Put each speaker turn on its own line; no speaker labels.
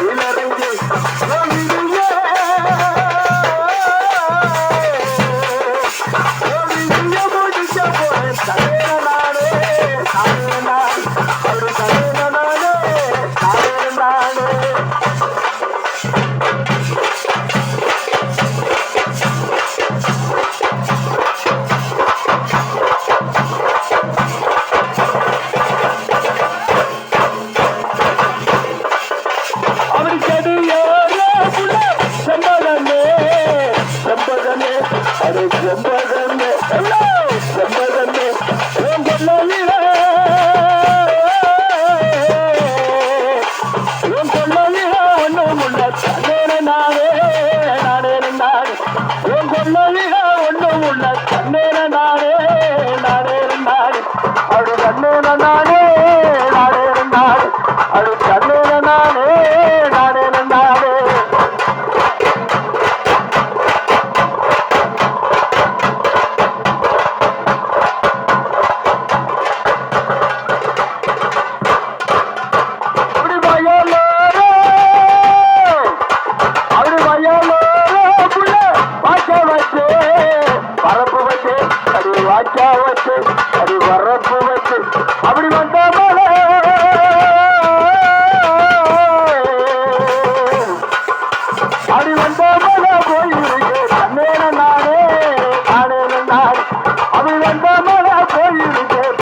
Y la உன் கொள்ளையிலே உள்ள கண்ணேர நாடே நாடே நானே அடு கண்ணேர அடி வந்தோம்